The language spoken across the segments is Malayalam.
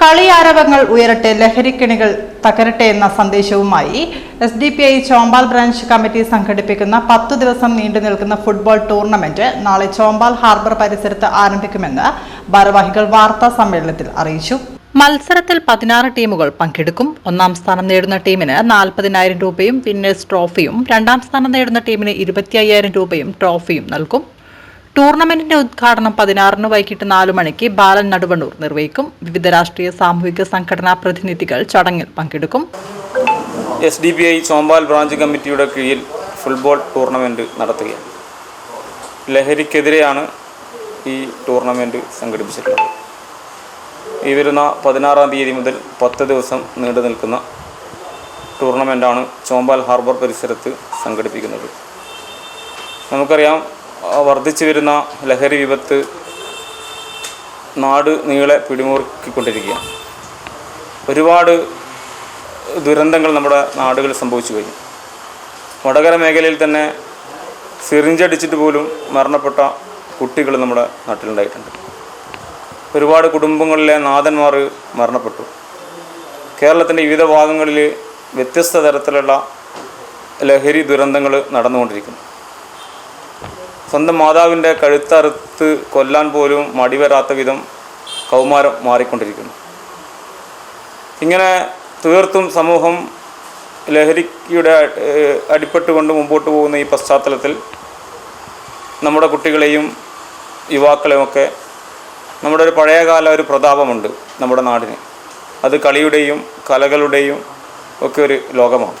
കളിയാരവങ്ങൾ ഉയരട്ടെ ലഹരിക്കിണികൾ തകരട്ടെ എന്ന സന്ദേശവുമായി S D P I Chombal branch committee സംഘടിപ്പിക്കുന്ന പത്തു ദിവസം നീണ്ടു നിൽക്കുന്ന ഫുട്ബോൾ ടൂർണമെന്റ് നാളെ ചോമ്പാൽ ഹാർബർ പരിസരത്ത് ആരംഭിക്കുമെന്ന് ഭാരവാഹികൾ വാർത്താ സമ്മേളനത്തിൽ അറിയിച്ചു. മത്സരത്തിൽ പതിനാറ് ടീമുകൾ പങ്കെടുക്കും. ഒന്നാം സ്ഥാനം നേടുന്ന ടീമിന് നാൽപ്പതിനായിരം രൂപയും വിന്നേഴ്സ് ട്രോഫിയും. രണ്ടാം സ്ഥാനം നേടുന്ന ടീമിന് ഇരുപത്തി രൂപയും ട്രോഫിയും നൽകും. ടൂർണമെന്റിന്റെ ഉദ്ഘാടനം പതിനാറിന് വൈകിട്ട് നാലു മണിക്ക് ബാലൻ നടുവണ്ണൂർ നിർവഹിക്കും. വിവിധ രാഷ്ട്രീയ സാമൂഹിക സംഘടനാ പ്രതിനിധികൾ ചടങ്ങിൽ പങ്കെടുക്കും. S D B I Chombal branch കമ്മിറ്റിയുടെ കീഴിൽ ഫുട്ബോൾ ടൂർണമെന്റ് നടത്തുകയാണ്. ലഹരിക്കെതിരെയാണ് ഈ ടൂർണമെന്റ് സംഘടിപ്പിച്ചിട്ടുള്ളത്. ഈ വരുന്ന പതിനാറാം തീയതി മുതൽ പത്ത് ദിവസം നീണ്ടു നിൽക്കുന്ന ടൂർണമെന്റാണ് ചോമ്പാൽ ഹാർബർ പരിസരത്ത് സംഘടിപ്പിക്കുന്നത്. നമുക്കറിയാം വർദ്ധിച്ചു വരുന്ന ലഹരി വിപത്ത് നാട് നീളെ പിടിമുറുക്കിക്കൊണ്ടിരിക്കുകയാണ്. ഒരുപാട് ദുരന്തങ്ങൾ നമ്മുടെ നാടുകളിൽ സംഭവിച്ചു കഴിഞ്ഞു. വടകര മേഖലയിൽ തന്നെ സിറിഞ്ചടിച്ചിട്ട് പോലും മരണപ്പെട്ട കുട്ടികൾ നമ്മുടെ നാട്ടിലുണ്ടായിട്ടുണ്ട്. ഒരുപാട് കുടുംബങ്ങളിലെ നാഥന്മാർ മരണപ്പെട്ടു. കേരളത്തിന്റെ വിവിധ ഭാഗങ്ങളിൽ വ്യത്യസ്ത തരത്തിലുള്ള ലഹരി ദുരന്തങ്ങൾ നടന്നുകൊണ്ടിരിക്കുന്നു. സ്വന്തം മാതാവിന്റെ കഴുത്തറുത്ത് കൊല്ലാൻ പോലും മടി വരാത്ത വിധം കൗമാരം മാറിക്കൊണ്ടിരിക്കുന്നു. ഇങ്ങനെ തീർത്തും സമൂഹം ലഹരിയുടെ അടിപ്പെട്ടുകൊണ്ട് മുമ്പോട്ട് പോകുന്ന ഈ പശ്ചാത്തലത്തിൽ നമ്മുടെ കുട്ടികളെയും യുവാക്കളെയുമൊക്കെ നമ്മുടെ ഒരു പഴയകാല ഒരു പ്രതാപമുണ്ട് നമ്മുടെ നാടിന്. അത് കളിയുടെയും കലകളുടെയും ഒക്കെ ഒരു ലോകമാണ്.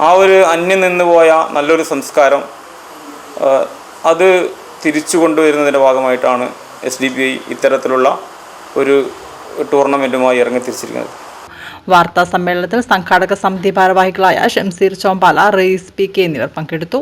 ആ ഒരു അന്യം നിന്നുപോയ നല്ലൊരു സംസ്കാരം അത് തിരിച്ചു കൊണ്ടുവരുന്നതിന്റെ ഭാഗമായിട്ടാണ് എസ് ഡി പി ഐ ഇത്തരത്തിലുള്ള ഒരു ടൂർണമെന്റുമായി ഇറങ്ങി തിരിച്ചിരിക്കുന്നത് വാർത്താ സമ്മേളനത്തിൽ സംഘാടക സമിതി ഭാരവാഹികളായ ഷംസീർ ചോമ്പാല റയീസ് പി കെ എന്നിവർ പങ്കെടുത്തു.